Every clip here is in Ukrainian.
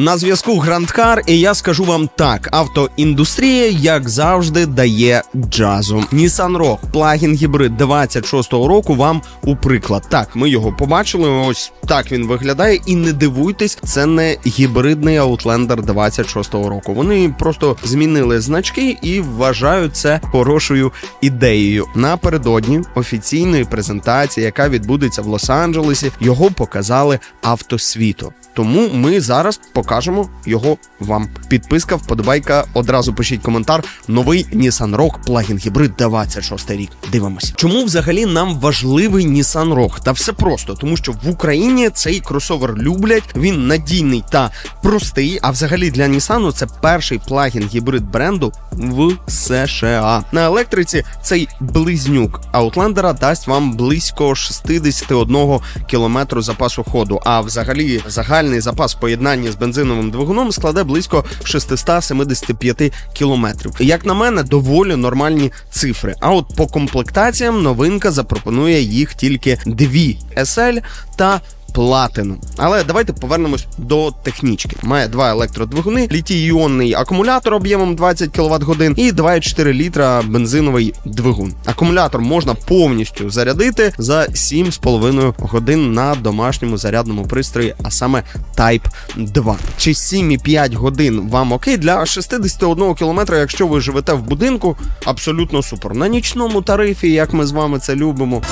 На зв'язку Грандкар, і я скажу вам так: автоіндустрія, як завжди, дає джазу. Nissan Rogue плагін гібрид 26-го року вам у приклад. Так, ми його побачили. Ось так він виглядає. І не дивуйтесь, це не гібридний Outlander 26-го року. Вони просто змінили значки і вважають це хорошою ідеєю. Напередодні офіційної презентації, яка відбудеться в Лос-Анджелесі, його показали автосвіту. Тому ми зараз покажемо його вам. Підписка, вподобайка. Одразу пишіть коментар. Новий Nissan Rogue плагін гібрид 26 рік. Дивимося. Чому взагалі нам важливий Nissan Rogue? Та все просто, тому що в Україні цей кросовер люблять. Він надійний та простий. А взагалі для Nissan це перший плагін гібрид бренду в США. На електриці цей близнюк Outlander дасть вам близько 61 кілометру запасу ходу. А взагалі загальний запас в поєднанні з бензиновим двигуном складе близько 675 кілометрів. Як на мене, доволі нормальні цифри. А от по комплектаціям новинка запропонує їх тільки дві SL та Платину. Але давайте повернемось до технічки. Має два електродвигуни, літій-іонний акумулятор об'ємом 20 кВт годин і 2,4 літра бензиновий двигун. Акумулятор можна повністю зарядити за 7,5 годин на домашньому зарядному пристрої, а саме Type 2. Чи 7,5 годин вам окей для 61 км, якщо ви живете в будинку, абсолютно супер. На нічному тарифі, як ми з вами це любимо.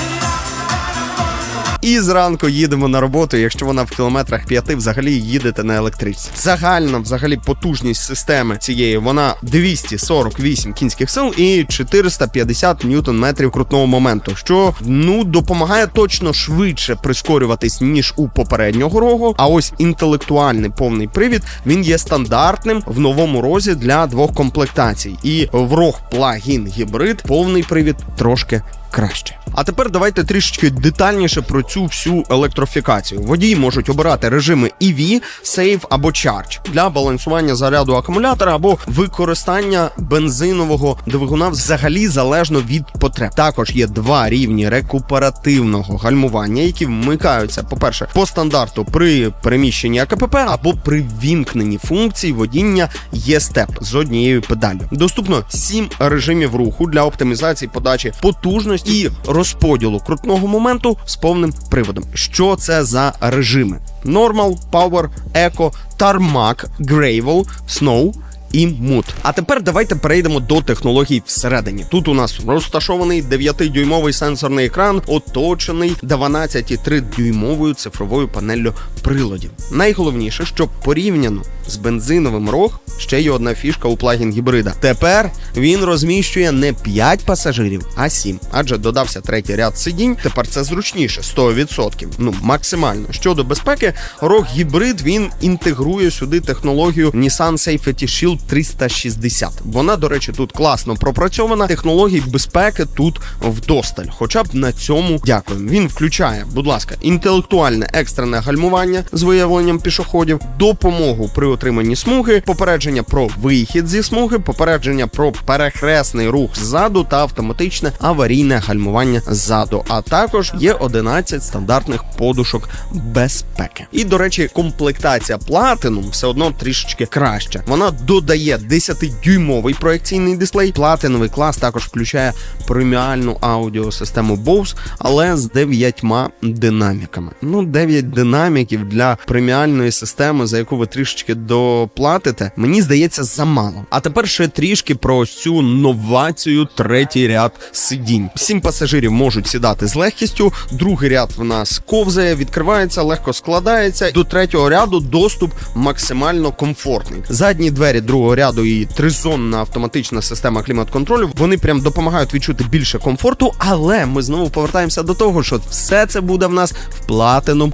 І зранку їдемо на роботу, якщо вона в кілометрах п'яти, взагалі їдете на електриці. Загальна взагалі потужність системи цієї вона 248 кінських сил і 450 ньютон метрів крутного моменту, що ну допомагає точно швидше прискорюватись ніж у попереднього рогу. А ось інтелектуальний повний привід він є стандартним в новому розі для двох комплектацій. І в рог плагін гібрид повний привід трошки краще. А тепер давайте трішечки детальніше про цю всю електрофікацію. Водії можуть обирати режими EV, Save або Charge для балансування заряду акумулятора або використання бензинового двигуна взагалі залежно від потреб. Також є два рівні рекуперативного гальмування, які вмикаються, по-перше, по стандарту при переміщенні АКПП або при вімкненні функцій водіння є-степ з однією педаллю. Доступно сім режимів руху для оптимізації подачі потужності і розподілу крутного моменту з повним приводом. Що це за режими? Normal, Power, Eco, Tarmac, Gravel, Snow і мут. А тепер давайте перейдемо до технологій всередині. Тут у нас розташований 9-дюймовий сенсорний екран, оточений 12,3-дюймовою цифровою панеллю приладів. Найголовніше, що порівняно з бензиновим рог ще є одна фішка у плагін гібрида. Тепер він розміщує не 5 пасажирів, а 7. Адже додався третій ряд сидінь. Тепер це зручніше 100%. Ну максимально. Щодо безпеки, рог гібрид він інтегрує сюди технологію Nissan Safety Shield 360. Вона, до речі, тут класно пропрацьована. Технологій безпеки тут вдосталь. Хоча б на цьому дякуємо. Він включає, будь ласка, інтелектуальне екстрене гальмування з виявленням пішоходів, допомогу при отриманні смуги, попередження про вихід зі смуги, попередження про перехресний рух ззаду та автоматичне аварійне гальмування ззаду. А також є 11 стандартних подушок безпеки. І, до речі, комплектація Platinum все одно трішечки краще. Вона додає 10-дюймовий проекційний дисплей. Платиновий клас також включає преміальну аудіосистему Bose, але з 9 динаміками. Ну, 9 динаміків для преміальної системи, за яку ви трішечки доплатите, мені здається, замало. А тепер ще трішки про цю новацію третій ряд сидінь. Сім пасажирів можуть сідати з легкістю. Другий ряд в нас ковзає, відкривається, легко складається. До третього ряду доступ максимально комфортний. Задні двері другого ряду і тризонна автоматична система клімат-контролю. Вони прям допомагають відчути більше комфорту, але ми знову повертаємося до того, що все це буде в нас в платином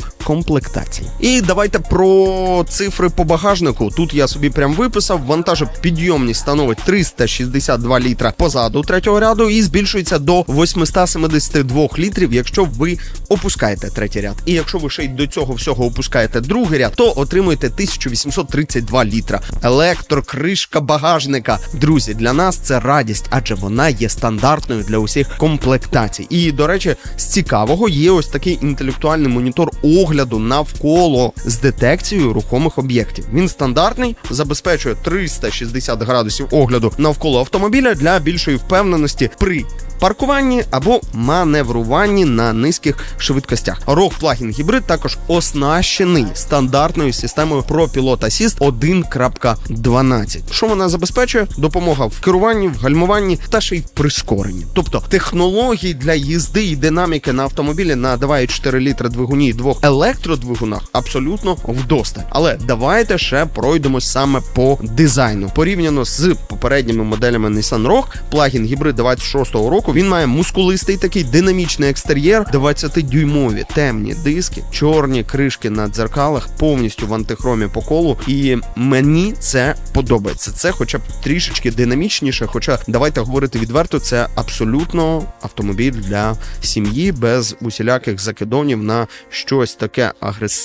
комплектації. І давайте про цифри по багажнику. Тут я собі прям виписав. Вантажопідйомність становить 362 літра позаду третього ряду і збільшується до 872 літрів, якщо ви опускаєте третій ряд. І якщо ви ще й до цього всього опускаєте другий ряд, то отримуєте 1832 літра. Електрокришка багажника. Друзі, для нас це радість, адже вона є стандартною для усіх комплектацій. І до речі, з цікавого є ось такий інтелектуальний монітор огляду огляду навколо з детекцією рухомих об'єктів. Він стандартний, забезпечує 360 градусів огляду навколо автомобіля для більшої впевненості при паркуванні або маневруванні на низьких швидкостях. Рог плагін гібрид також оснащений стандартною системою ProPilot Assist 1.12. Що вона забезпечує? Допомога в керуванні, в гальмуванні та ще й в прискоренні. Тобто технологій для їзди і динаміки на автомобілі на 2,4 літра двигуні і двох електродвигунах абсолютно вдосталь. Але давайте ще пройдемось саме по дизайну. Порівняно з попередніми моделями Nissan Rogue, плагін гібрид 26-го року він має мускулистий такий динамічний екстер'єр, 20-дюймові темні диски, чорні кришки на дзеркалах, повністю в антихромі по колу. І мені це подобається. Це, хоча б трішечки динамічніше. Хоча давайте говорити відверто, це абсолютно автомобіль для сім'ї без усіляких закидонів на щось таке агресивне,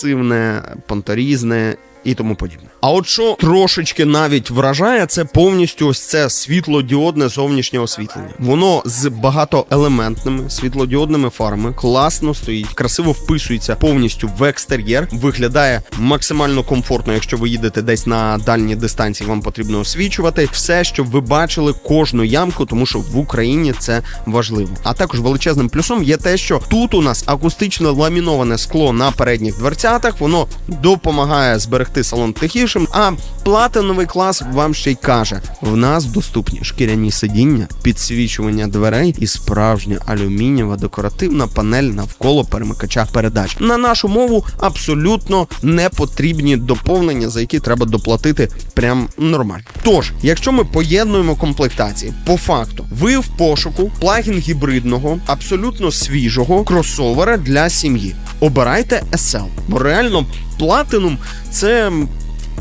понторізне. І тому подібне. А от що трошечки навіть вражає, це повністю ось це світлодіодне зовнішнє освітлення. Воно з багатоелементними світлодіодними фарами класно стоїть, красиво вписується повністю в екстер'єр, виглядає максимально комфортно, якщо ви їдете десь на дальні дистанції, вам потрібно освічувати все, щоб ви бачили кожну ямку, тому що в Україні це важливо. А також величезним плюсом є те, що тут у нас акустично ламіноване скло на передніх дверцятах, воно допомагає зберегти салон тихішим. А платиновий клас вам ще й каже: в нас доступні шкіряні сидіння, підсвічування дверей і справжня алюмінієва декоративна панель навколо перемикача передач. На нашу мову абсолютно не потрібні доповнення, за які треба доплатити прям нормально. Тож, якщо ми поєднуємо комплектації, по факту, ви в пошуку плагін гібридного, абсолютно свіжого кросовера для сім'ї. Обирайте SL, бо реально Platinum – це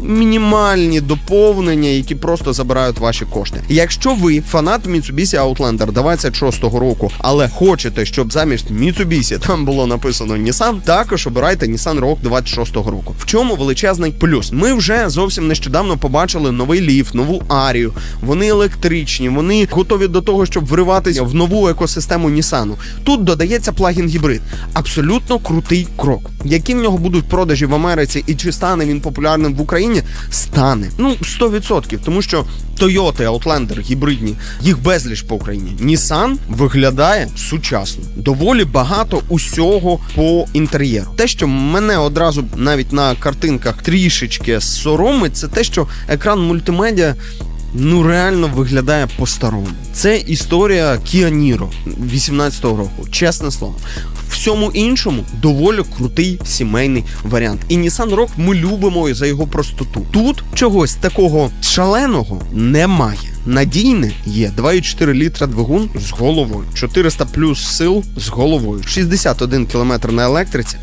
мінімальні доповнення, які просто забирають ваші кошти. Якщо ви фанат Mitsubishi Outlander 26-го року, але хочете, щоб замість Mitsubishi там було написано Nissan, також обирайте Nissan Rogue 26-го року. В чому величезний плюс? Ми вже зовсім нещодавно побачили новий ліф, нову арію. Вони електричні, вони готові до того, щоб вриватися в нову екосистему Nissan. Тут додається плагін гібрид. Абсолютно крутий крок. Які в нього будуть продажі в Америці і чи стане він популярним в Україні? Стане. Ну, 100%, тому що Toyota Outlander гібридні, їх безліч по Україні. Nissan виглядає сучасно. Доволі багато усього по інтер'єру. Те, що мене одразу навіть на картинках трішечки соромить, це те, що екран мультимедіа ну реально виглядає по-старому. Це історія Niro 18-го року, чесне слово. Всьому іншому доволі крутий сімейний варіант. І Nissan Rogue ми любимо за його простоту. Тут чогось такого шаленого немає. Надійне є 2,4 літра двигун з головою, 400 плюс сил з головою, 61 км на електриці.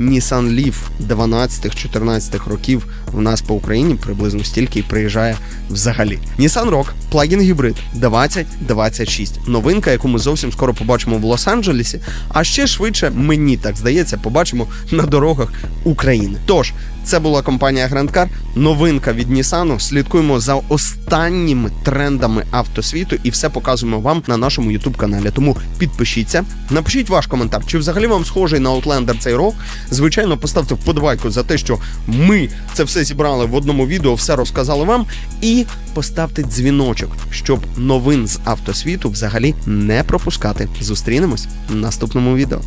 Nissan Leaf 12-14 років в нас по Україні приблизно стільки і приїжджає взагалі. Nissan Rogue плагін гібрид 2026. Новинка, яку ми зовсім скоро побачимо в Лос-Анджелесі, а ще швидше, мені так здається, побачимо на дорогах України. Тож, це була компанія Grand Car, новинка від Nissan. Слідкуємо за останніми трендами автосвіту і все показуємо вам на нашому youtube каналі. Тому підпишіться, напишіть ваш коментар, чи взагалі вам схожий на Outlander цей рок. Звичайно, поставте вподобайку за те, що ми це все зібрали в одному відео, все розказали вам. І поставте дзвіночок, щоб новин з автосвіту взагалі не пропускати. Зустрінемось в наступному відео.